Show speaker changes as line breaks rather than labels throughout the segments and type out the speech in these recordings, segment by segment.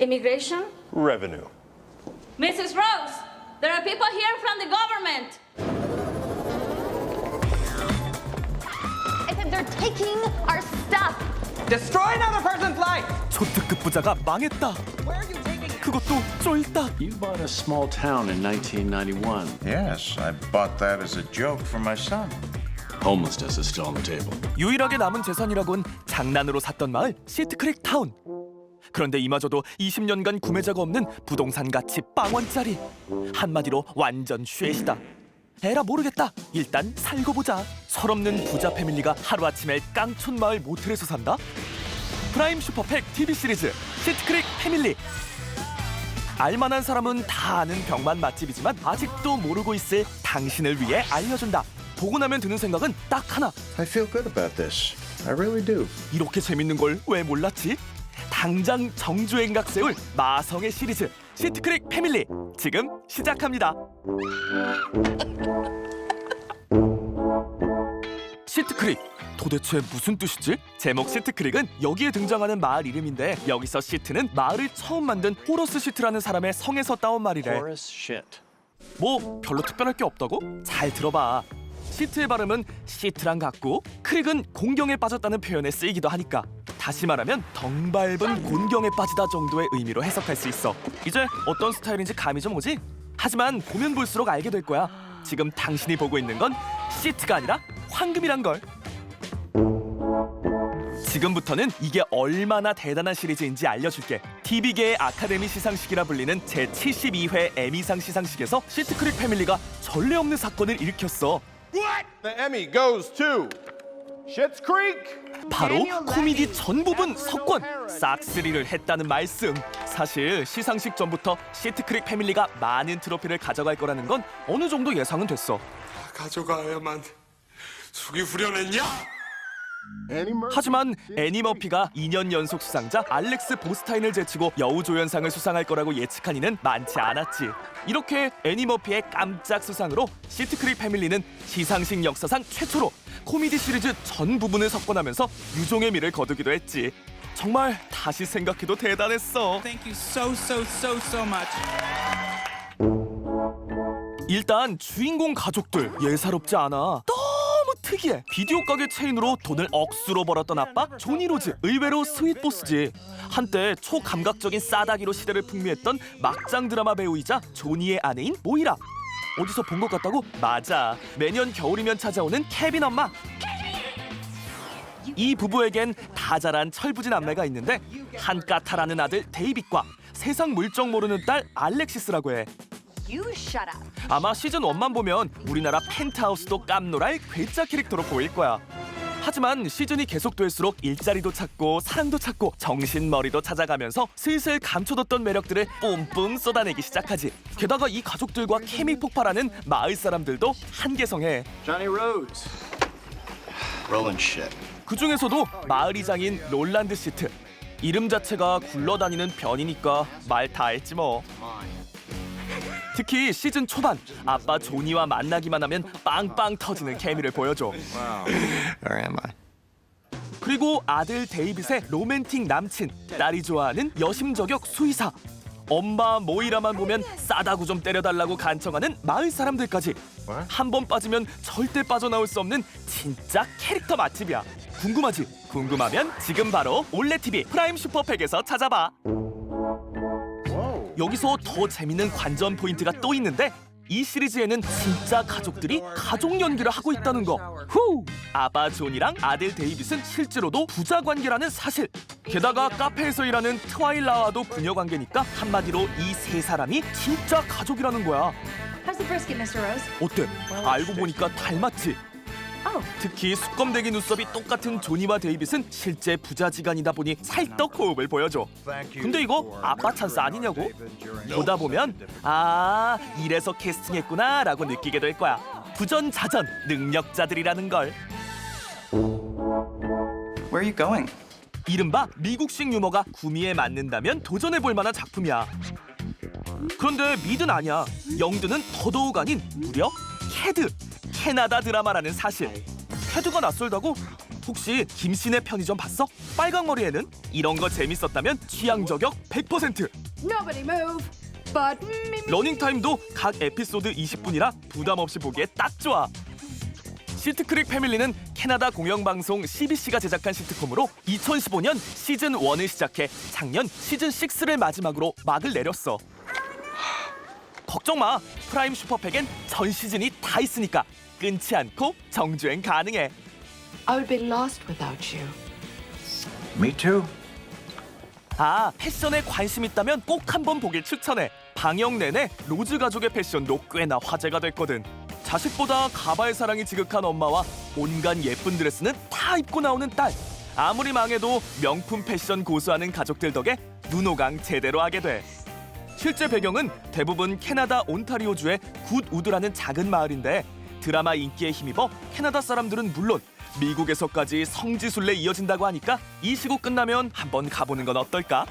Immigration?
Revenue.
Mrs. Rose, there are people here from the government.
I said they're taking our stuff.
Destroy another person's life!
초특급 부자가 망했다. 그것도 쫄딱.
You bought a small town in 1991.
Yes, I bought that as a joke for my son.
Homelessness is still on the table.
유일하게 남은 재산이라곤 장난으로 샀던 마을 시트크릭 타운. 그런데 이마저도 20년간 구매자가 없는 부동산 가치 빵원짜리. 한마디로 완전 쉐시다. 에라 모르겠다. 일단 살고 보자. 철없는 부자 패밀리가 하루아침에 깡촌 마을 모텔에서 산다? 프라임 슈퍼팩 TV 시리즈 시트크릭 패밀리. 알만한 사람은 다 아는 병만 맛집이지만 아직도 모르고 있을 당신을 위해 알려준다. 보고 나면 드는 생각은 딱 하나.
I feel good about this. I really do.
이렇게 재밌는 걸 왜 몰랐지? 당장 정주행각 세울 마성의 시리즈 시트크릭 패밀리 지금 시작합니다. 시트크릭 도대체 무슨 뜻이지? 제목 시트크릭은 여기에 등장하는 마을 이름인데 여기서 시트는 마을을 처음 만든 호러스 시트라는 사람의 성에서 따온 말이래. 뭐 별로 특별할 게 없다고? 잘 들어봐. 시트의 발음은 시트랑 같고 크릭은 공경에 빠졌다는 표현에 쓰이기도 하니까 다시 말하면 덩밟은 곤경에 빠지다 정도의 의미로 해석할 수 있어. 이제 어떤 스타일인지 감이 좀 오지? 하지만 보면 볼수록 알게 될 거야. 지금 당신이 보고 있는 건 시트가 아니라 황금이란 걸. 지금부터는 이게 얼마나 대단한 시리즈인지 알려줄게. TV계의 아카데미 시상식이라 불리는 제72회 에미상 시상식에서 시트크릭 패밀리가 전례 없는 사건을 일으켰어.
The Emmy goes to.
바로 코미디 전 부분 석권 싹쓸이를 했다는 말씀. 사실 시상식 전부터 시트크릭 패밀리가 많은 트로피를 가져갈 거라는 건 어느 정도 예상은 됐어.
가져가야만 속이 후련했냐?
하지만 애니 머피가 2년 연속 수상자 알렉스 보스타인을 제치고 여우조연상을 수상할 거라고 예측한 이는 많지 않았지. 이렇게 애니 머피의 깜짝 수상으로 시트크릭 패밀리는 시상식 역사상 최초로 코미디 시리즈 전 부분을 석권하면서 유종의 미를 거두기도 했지. 정말 다시 생각해도 대단했어.
Thank you so, so, so, so much.
일단 주인공 가족들 예사롭지 않아. 너무 특이해. 비디오 가게 체인으로 돈을 억수로 벌었던 아빠 조니 로즈 의외로 스윗 보스지. 한때 초감각적인 싸다기로 시대를 풍미했던 막장 드라마 배우이자 조니의 아내인 모이라. 어디서 본 것 같다고? 맞아. 매년 겨울이면 찾아오는 케빈 엄마. 이 부부에겐 다 자란 철부진 남매가 있는데 한까타라는 아들 데이빗과 세상 물정 모르는 딸 알렉시스라고 해.
You shut up.
아마 시즌 1만 보면 우리나라 펜트하우스도 깜놀할 괴짜 캐릭터로 보일 거야. 하지만 시즌이 계속될수록 일자리도 찾고 사랑도 찾고 정신머리도 찾아가면서 슬슬 감춰뒀던 매력들을 뿜뿜 쏟아내기 시작하지. 게다가 이 가족들과 케미 폭발하는 마을 사람들도 한계성해.
Johnny Rhodes.
Rolling shit.
그 중에서도 마을 이장인 롤란드 시트. 이름 자체가 굴러다니는 변이니까 말 다 했지 뭐. 특히 시즌 초반 아빠 조니와 만나기만 하면 빵빵 터지는 케미를 보여줘.
Or am I?
그리고 아들 데이빗의 로맨틱 남친, 딸이 좋아하는 여심저격 수의사. 엄마 모이라만 보면 싸다구 좀 때려달라고 간청하는 마을 사람들까지 한 번 빠지면 절대 빠져나올 수 없는 진짜 캐릭터 맛집이야. 궁금하지? 궁금하면 지금 바로 올레 TV 프라임 슈퍼팩에서 찾아봐. 여기서 더 재밌는 관전 포인트가 또 있는데 이 시리즈에는 진짜 가족들이 가족 연기를 하고 있다는 거. 후! 아빠 존이랑 아들 데이빗은 실제로도 부자 관계라는 사실. 게다가 카페에서 일하는 트와일라와도 부녀 관계니까 한마디로 이 세 사람이 진짜 가족이라는 거야. 어때? 알고 보니까 닮았지. 특히 수검대기 눈썹이 똑같은 조니와 데이빗은 실제 부자지간이다 보니 찰떡 호흡을 보여줘. 근데 이거 아빠 찬스 아니냐고? 보다 보면 아 이래서 캐스팅했구나라고 느끼게 될 거야. 부전자전 능력자들이라는 걸.
Where are you going?
이른바 미국식 유머가 구미에 맞는다면 도전해 볼 만한 작품이야. 그런데 미드는 아니야. 영드는 더더욱 아닌 무려 캐드 캐나다 드라마라는 사실. 캐드가 낯설다고? 혹시 김씨네 편의점 봤어? 빨강머리에는 이런 거 재밌었다면 취향 저격 100%.
Nobody move. But me.
러닝 타임도 각 에피소드 20분이라 부담 없이 보기에 딱 좋아. 시트크릭 패밀리는 캐나다 공영방송 CBC가 제작한 시트콤으로 2015년 시즌 1을 시작해 작년 시즌 6를 마지막으로 막을 내렸어. 걱정 마. 프라임 슈퍼팩엔 전 시즌이 다 있으니까 끊지 않고 정주행 가능해.
I would be lost without you.
Me too.
아, 패션에 관심 있다면 꼭 한번 보길 추천해. 방영 내내 로즈 가족의 패션도 꽤나 화제가 됐거든. 자식보다 가발 사랑이 지극한 엄마와 온갖 예쁜 드레스는 다 입고 나오는 딸. 아무리 망해도 명품 패션 고수하는 가족들 덕에 눈호강 제대로 하게 돼. 실제 배경은 대부분 캐나다 온타리오주의 굿우드라는 작은 마을인데 드라마 인기에 힘입어 캐나다 사람들은 물론 미국에서까지 성지순례 이어진다고 하니까 이 시국 끝나면 한번 가보는 건 어떨까?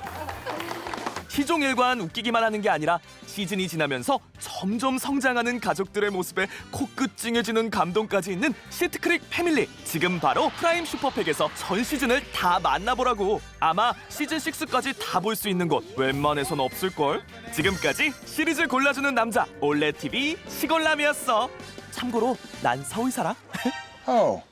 시종일관 웃기기만 하는 게 아니라 시즌이 지나면서 점점 성장하는 가족들의 모습에 코끝 찡해지는 감동까지 있는 시트크릭 패밀리 지금 바로 프라임 슈퍼팩에서 전 시즌을 다 만나보라고. 아마 시즌 6까지 다 볼 수 있는 곳 웬만해선 없을걸? 지금까지 시리즈 골라주는 남자 올레TV 시골남이었어 참고로 난 서울 살아
Oh,